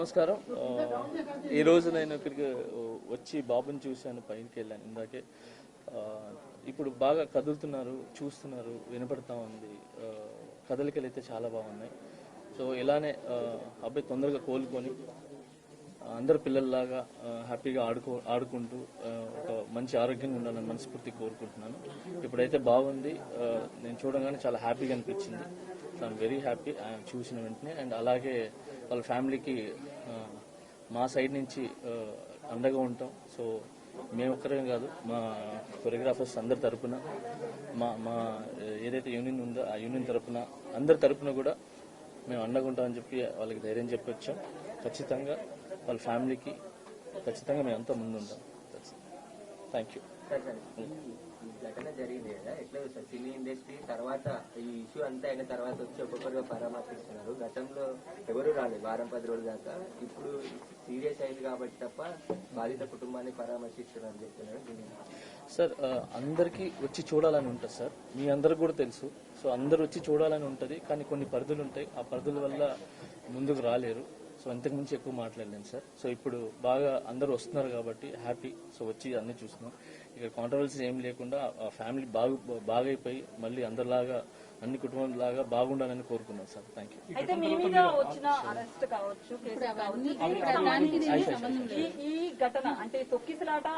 నమస్కారం. ఈరోజు ఈ నేను ఇక్కడికి వచ్చి బాబుని చూశాను పైకి వెళ్ళాను ఇందాకే. ఇప్పుడు బాగా కదులుతున్నారు చూస్తున్నారు వినపడతా ఉంది. కదలికలు అయితే చాలా బాగున్నాయి. సో ఇలానే అబ్బాయి తొందరగా కోలుకొని అందరు పిల్లల్లాగా హ్యాపీగా ఆడుకో ఆడుకుంటూ ఒక మంచి ఆరోగ్యంగా ఉండాలని మనస్ఫూర్తి కోరుకుంటున్నాను. ఇప్పుడైతే బాగుంది నేను చూడగానే చాలా హ్యాపీగా అనిపించింది. ఐఎమ్ వెరీ హ్యాపీ చూసిన వెంటనే. అండ్ అలాగే వాళ్ళ ఫ్యామిలీకి మా సైడ్ నుంచి అండగా ఉంటాం. సో మేము ఒక్కరే కాదు మా కొరియోగ్రాఫర్స్ అందరి తరపున మా మా ఏదైతే యూనియన్ ఉందో ఆ యూనియన్ తరపున అందరి తరపున కూడా మేము అండగా ఉంటామని చెప్పి వాళ్ళకి ధైర్యం చెప్పొచ్చాం. ఖచ్చితంగా వాళ్ళ ఫ్యామిలీకి ఖచ్చితంగా మేము అంతా ముందు ఉంటాం. థ్యాంక్ యూ ఘటన జరిగింది కదా ఎట్లా సార్ సినీ ఇండస్ట్రీ తర్వాత ఈ ఇష్యూ అంతా అయిన తర్వాత వచ్చి ఒక్కొక్కరుగా పరామర్శిస్తున్నారు. గతంలో ఎవరు రాలేదు వారం పది రోజుల దాకా. ఇప్పుడు సీరియస్ అయింది కాబట్టి తప్ప బాధిత కుటుంబాన్ని పరామర్శిస్తున్నారు చెప్తున్నారు సార్ అందరికీ వచ్చి చూడాలని ఉంటుంది సార్ మీ అందరికి కూడా తెలుసు. సో అందరు వచ్చి చూడాలని ఉంటుంది కానీ కొన్ని పరిధులు ఉంటాయి. ఆ పరిధుల వల్ల ముందుకు రాలేరు. సో అంతకు మించి ఎక్కువ మాట్లాడలేను సార్. సో ఇప్పుడు బాగా అందరూ వస్తున్నారు కాబట్టి హ్యాపీ. సో వచ్చి అన్ని చూస్తున్నాం. ఇక్కడ కాంట్రవర్సీ ఏం లేకుండా ఆ ఫ్యామిలీ బాగు బాగైపోయి మళ్ళీ అందరిలాగా అన్ని కుటుంబం లాగా బాగుండాలని కోరుకున్నాం సార్. థ్యాంక్ యూ అయితే మీ మీద వచ్చిన అరెస్ట్ కావచ్చు కేసు ఈ ఈ ఘటన అంటే తొక్కిసలాట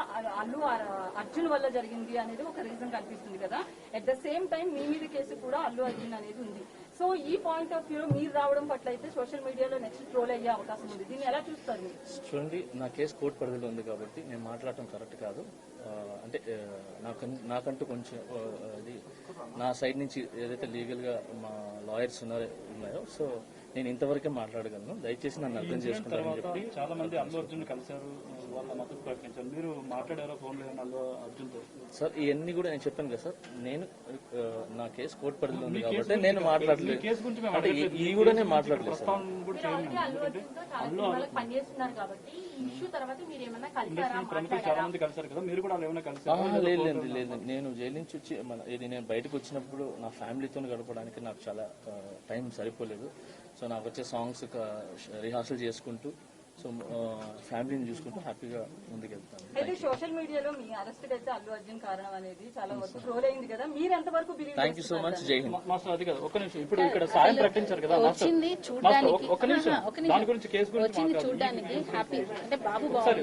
అల్లు అర్- అర్జున్ వల్ల జరిగింది అనేది ఒక రీజన్ కనిపిస్తుంది కదా. అట్ ద సేమ్ టైం మీ మీద కేసు కూడా అల్లు అర్జున్ అనేది ఉంది. సో ఈ పాయింట్ ఆఫ్ వ్యూ మీరు రావడం పట్ల అయితే సోషల్ మీడియాలో నెక్స్ట్ ట్రోల్ అయ్యే అవకాశం ఉంది. దీన్ని ఎలా చూస్తారు మీరు? చూడండి నా కేసు కోర్టు పరిధిలో ఉంది కాబట్టి నేను మాట్లాడటం కరెక్ట్ కాదు. అంటే ఆ, నాకంటూ కొంచెం అది నా సైడ్ నుంచి ఏదైతే లీగల్గా మా లాయర్స్ ఉన్నారో ఉన్నాయో సో నేను ఇంతవరకే మాట్లాడగలను. దయచేసి నన్ను అర్థం చేసుకుంటారని చెప్పి చాలా మంది అల్లు అర్జున్ కలిశారు. వాళ్ళ మద్దతు ప్రకటించారు. మీరు మాట్లాడారో ఫోన్లో అల్లు అర్జున్తో సార్ ఇవన్నీ కూడా నేను చెప్పాను కదా సార్. నేను నా కేసు కోర్టు పరిధిలో ఉంది కాబట్టి నేను మాట్లాడలేదు. అంటే ఈ- కూడా నేను మాట్లాడలేదు సార్. లేదు లేదు లేదు. నేను జైలు నుంచి వచ్చి మన ఇది నేను బయటకు వచ్చినప్పుడు నా ఫ్యామిలీతో గడపడానికి నాకు చాలా టైం సరిపోలేదు. సో నాకు వచ్చే సాంగ్స్ రిహార్సల్ చేసుకుంటూ సో ఫ్యామిలీని చూసుకుంటూ హ్యాపీగా ముందుకెళ్తాను. అయితే సోషల్ మీడియాలో మీ అరెస్ట్ అయితే అల్లు అర్జున్ కారణం అనేది చాలా వరకు ట్రోల్ అయింది కదా. మీరు ఎంతవరకు believe thank you so much జై హింద్ మాస్టర్ అది కదా. ఒక్క నిమిషం. ఇప్పుడు ఇక్కడ సాయం ప్రకటించారు కదా మాస్టర్ వచ్చింది చూడడానికి. ఒక్క- ఒక్క నిమిషం ఒక నిమిషం. దాని గురించి కేసు గురించి వచ్చింది. చూడడానికి. హ్యాపీ అంటే బాబు ఒకసారి